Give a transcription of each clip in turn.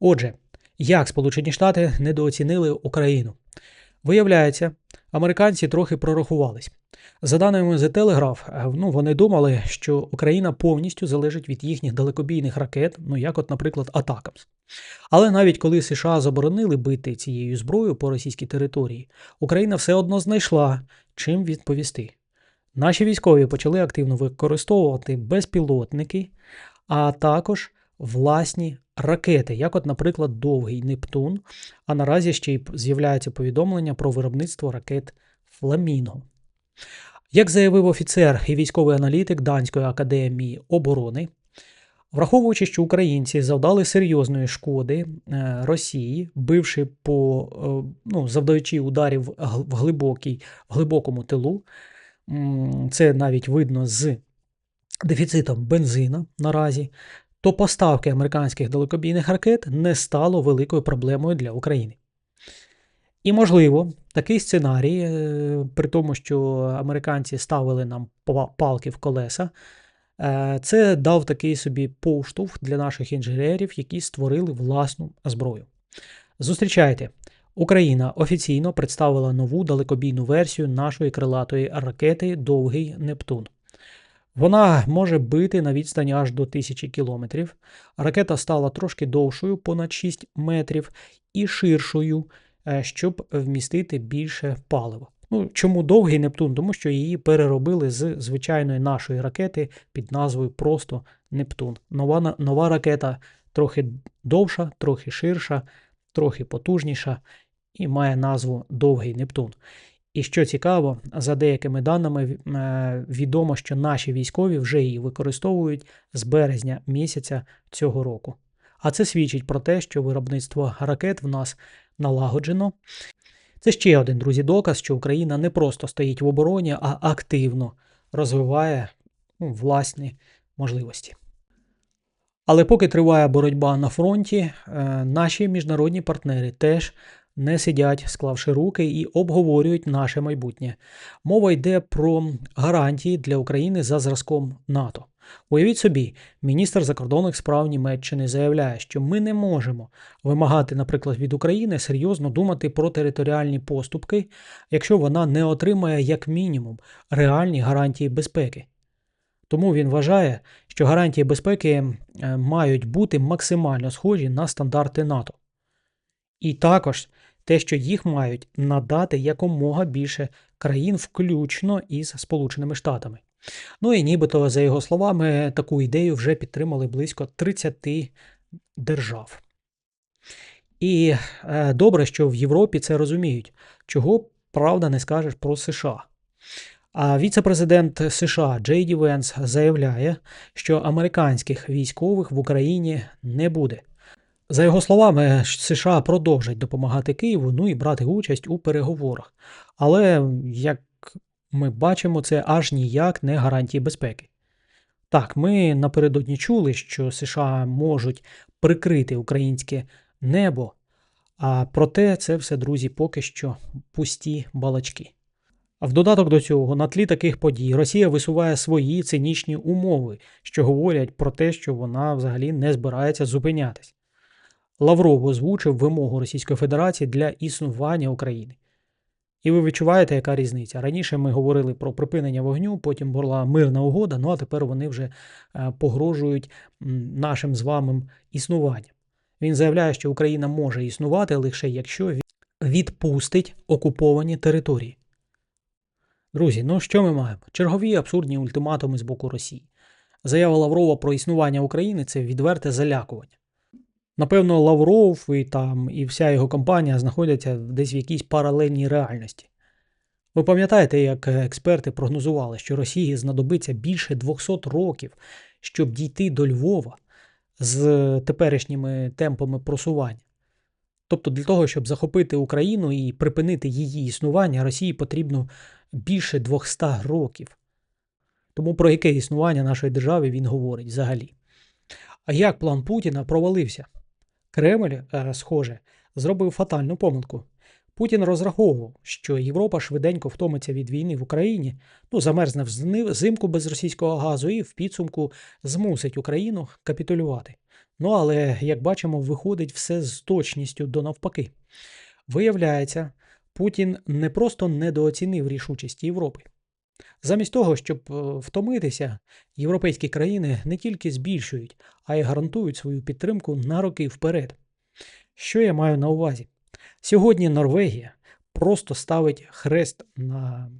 Отже, як Сполучені Штати недооцінили Україну? Виявляється, американці трохи прорахувались. За даними The Telegraph, е, ну, вони думали, що Україна повністю залежить від їхніх далекобійних ракет, ну як, от, наприклад, Атакамс. Але навіть коли США заборонили бити цією зброєю по російській території, Україна все одно знайшла чим відповісти. Наші військові почали активно використовувати безпілотники, а також власні ракети, як, от, наприклад, довгий Нептун. А наразі ще й з'являється повідомлення про виробництво ракет Фламінго. Як заявив офіцер і військовий аналітик Данської академії оборони, враховуючи, що українці завдали серйозної шкоди е, Росії, бивши по е, ну, завдаючи ударів в глибокій, в глибокому тилу, це навіть видно з дефіцитом бензина наразі, то поставки американських далекобійних ракет не стало великою проблемою для України. І, можливо, такий сценарій, е, при тому, що американці ставили нам палки в колеса, е, це дав такий собі поштовх для наших інженерів, які створили власну зброю. Зустрічайте, Україна офіційно представила нову далекобійну версію нашої крилатої ракети Довгий Нептун. Вона може бити на відстані аж до 1000 кілометрів. Ракета стала трошки довшою, понад 6 метрів, і ширшою, е, щоб вмістити більше палива. Ну, чому довгий Нептун? Тому що її переробили з звичайної нашої ракети під назвою просто Нептун. Нова, нова ракета трохи довша, трохи ширша, трохи потужніша і має назву Довгий Нептун. І що цікаво, за деякими даними е, відомо, що наші військові вже її використовують з березня місяця цього року. А це свідчить про те, що виробництво ракет в нас налагоджено. Це ще один, друзі, доказ, що Україна не просто стоїть в обороні, а активно розвиває ну, власні можливості. Але поки триває боротьба на фронті, е, наші міжнародні партнери теж не сидять, склавши руки, і обговорюють наше майбутнє. Мова йде про гарантії для України за зразком НАТО. Уявіть собі, міністр закордонних справ Німеччини заявляє, що ми не можемо вимагати, наприклад, від України серйозно думати про територіальні поступки, якщо вона не отримає як мінімум реальні гарантії безпеки. Тому він вважає, що гарантії безпеки е, мають бути максимально схожі на стандарти НАТО. І також те, що їх мають надати якомога більше країн, включно із Сполученими Штатами. Ну і нібито, за його словами, таку ідею вже підтримали близько 30 держав. І е, добре, що в Європі це розуміють, чого правда не скажеш про США. А віце-президент США Джей Ді Венс заявляє, що американських військових в Україні не буде. За його словами, США продовжать допомагати Києву, ну і брати участь у переговорах. Але, як ми бачимо, це аж ніяк не гарантії безпеки. Так, ми напередодні чули, що США можуть прикрити українське небо, а проте це все, друзі, поки що пусті балачки. В додаток до цього, на тлі таких подій, Росія висуває свої цинічні умови, що говорять про те, що вона взагалі не збирається зупинятись. Лавров озвучив вимогу Російської Федерації для існування України. І ви відчуваєте, яка різниця? Раніше ми говорили про припинення вогню, потім була мирна угода, ну а тепер вони вже е, погрожують нашим з вами існуванням. Він заявляє, що Україна може існувати лише якщо від- відпустить окуповані території. Друзі, ну що ми маємо? Чергові абсурдні ультиматуми з боку Росії. Заява Лаврова про існування України це відверте залякування. Напевно, Лавров і там і вся його компанія знаходяться десь в якійсь паралельній реальності. Ви пам'ятаєте, як експерти прогнозували, що Росії знадобиться більше 200 років, щоб дійти до Львова з теперішніми темпами просування. Тобто для того, щоб захопити Україну і припинити її існування, Росії потрібно більше 200 років. Тому про яке існування нашої держави він говорить взагалі. А як план Путіна провалився? Кремль, е, схоже, зробив фатальну помилку. Путін розраховував, що Європа швиденько втомиться від війни в Україні, ну, замерзне взимку без російського газу і в підсумку змусить Україну капітулювати. Ну, але, як бачимо, виходить все з точністю до навпаки. Виявляється, Путін не просто недооцінив рішучість Європи. Замість того, щоб е, втомитися, європейські країни не тільки збільшують, а й гарантують свою підтримку на роки вперед. Що я маю на увазі? Сьогодні Норвегія просто ставить хрест на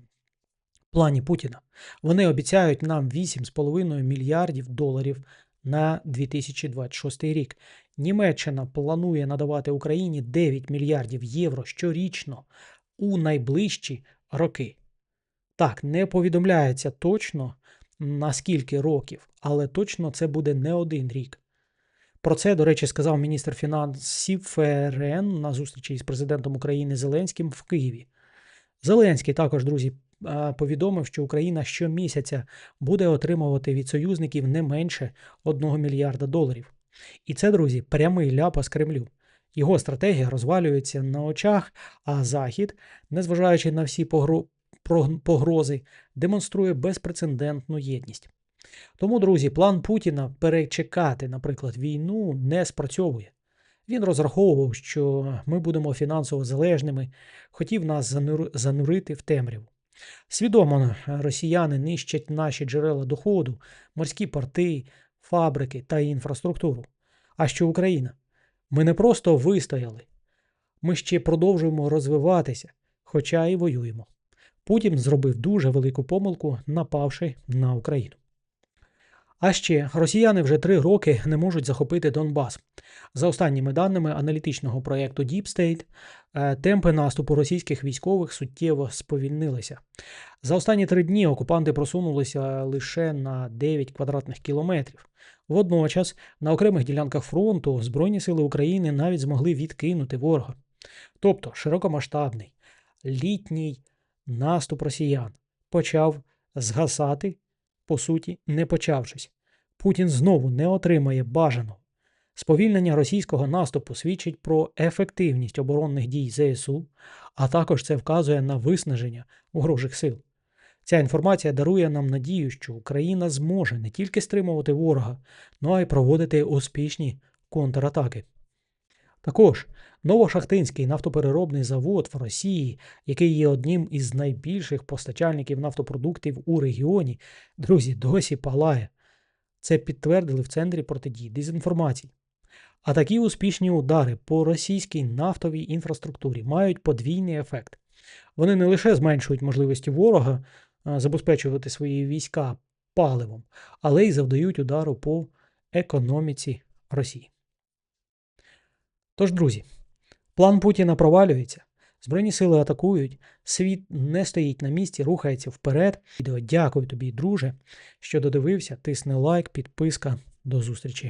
плані Путіна. Вони обіцяють нам 8,5 мільярдів доларів на 2026 рік. Німеччина планує надавати Україні 9 мільярдів євро щорічно у найближчі роки. Так, не повідомляється точно на скільки років, але точно це буде не один рік. Про це, до речі, сказав міністр фінансів ФРН на зустрічі із президентом України Зеленським в Києві. Зеленський також, друзі, е, повідомив, що Україна щомісяця буде отримувати від союзників не менше 1 мільярда доларів. І це, друзі, прямий ляпас Кремлю. Його стратегія розвалюється на очах, а Захід, незважаючи на всі погрози, демонструє безпрецедентну єдність. Тому, друзі, план Путіна перечекати, наприклад, війну не спрацьовує. Він розраховував, що ми будемо фінансово залежними, хотів нас занурити в темряву. Свідомо росіяни нищать наші джерела доходу, морські порти, фабрики та інфраструктуру. А що Україна? Ми не просто вистояли, ми ще продовжуємо розвиватися, хоча і воюємо. Путін зробив дуже велику помилку, напавши на Україну. А ще росіяни вже три роки не можуть захопити Донбас. За останніми даними аналітичного проєкту Deep State, е, темпи наступу російських військових суттєво сповільнилися. За останні три дні окупанти просунулися лише на 9 квадратних кілометрів. Водночас, на окремих ділянках фронту Збройні сили України навіть змогли відкинути ворога. Тобто широкомасштабний літній наступ росіян почав згасати, по суті, не почавшись. Путін знову не отримає бажаного. Сповільнення російського наступу свідчить про ефективність оборонних дій ЗСУ, а також це вказує на виснаження ворожих сил. Ця інформація дарує нам надію, що Україна зможе не тільки стримувати ворога, але й проводити успішні контратаки. Також Новошахтинський нафтопереробний завод в Росії, який є одним із найбільших постачальників нафтопродуктів у регіоні, друзі, досі палає. Це підтвердили в центрі протидії дезінформації. А такі успішні удари по російській нафтовій інфраструктурі мають подвійний ефект. Вони не лише зменшують можливості ворога забезпечувати свої війська паливом, але й завдають удару по економіці Росії. Тож, друзі, план Путіна провалюється, Збройні сили атакують, світ не стоїть на місці, рухається вперед. Дякую тобі, друже, що додивився. Тисни лайк, підписка. До зустрічі.